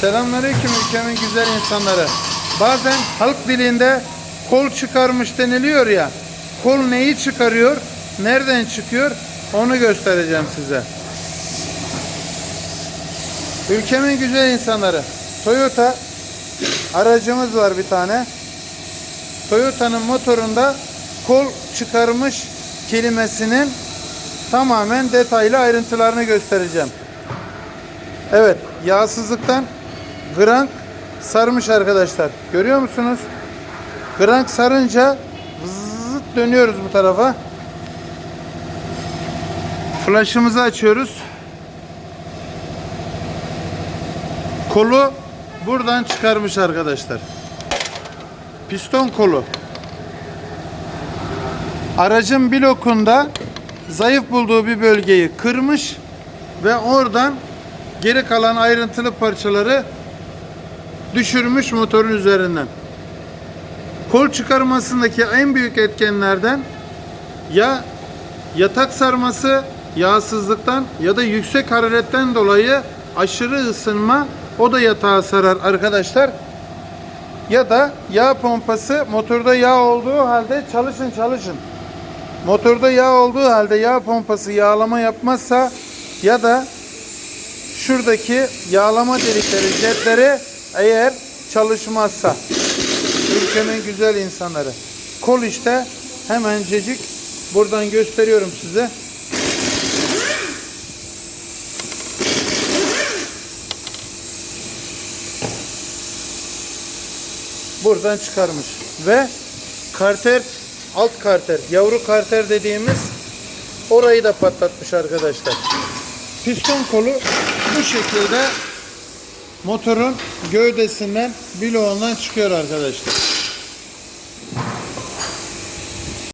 Selamünaleyküm ülkemin güzel insanları. Bazen halk dilinde kol çıkarmış deniliyor ya. Kol neyi çıkarıyor? Nereden çıkıyor? Onu göstereceğim size. Ülkemin güzel insanları. Toyota aracımız var bir tane. Toyota'nın motorunda kol çıkarmış kelimesinin tamamen detaylı ayrıntılarını göstereceğim. Evet, yağsızlıktan grank sarmış arkadaşlar. Görüyor musunuz? Grank sarınca zıt dönüyoruz bu tarafa. Flaşımızı açıyoruz. Kolu buradan çıkarmış arkadaşlar. Piston kolu. Aracın blokunda zayıf bulduğu bir bölgeyi kırmış ve oradan geri kalan ayrıntılı parçaları düşürmüş motorun üzerinden. Kol çıkarmasındaki en büyük etkenlerden ya yatak sarması yağsızlıktan ya da yüksek hararetten dolayı aşırı ısınma o da yatağı sarar arkadaşlar. Ya da yağ pompası motorda yağ olduğu halde çalışın çalışın. Motorda yağ olduğu halde yağ pompası yağlama yapmazsa ya da şuradaki yağlama delikleri, jetleri eğer çalışmazsa ülkemin güzel insanları. Kol işte hemencecik buradan gösteriyorum size. Buradan çıkarmış ve karter alt karter yavru karter dediğimiz orayı da patlatmış arkadaşlar. Piston kolu bu şekilde motorun gövdesinden bloğundan çıkıyor arkadaşlar.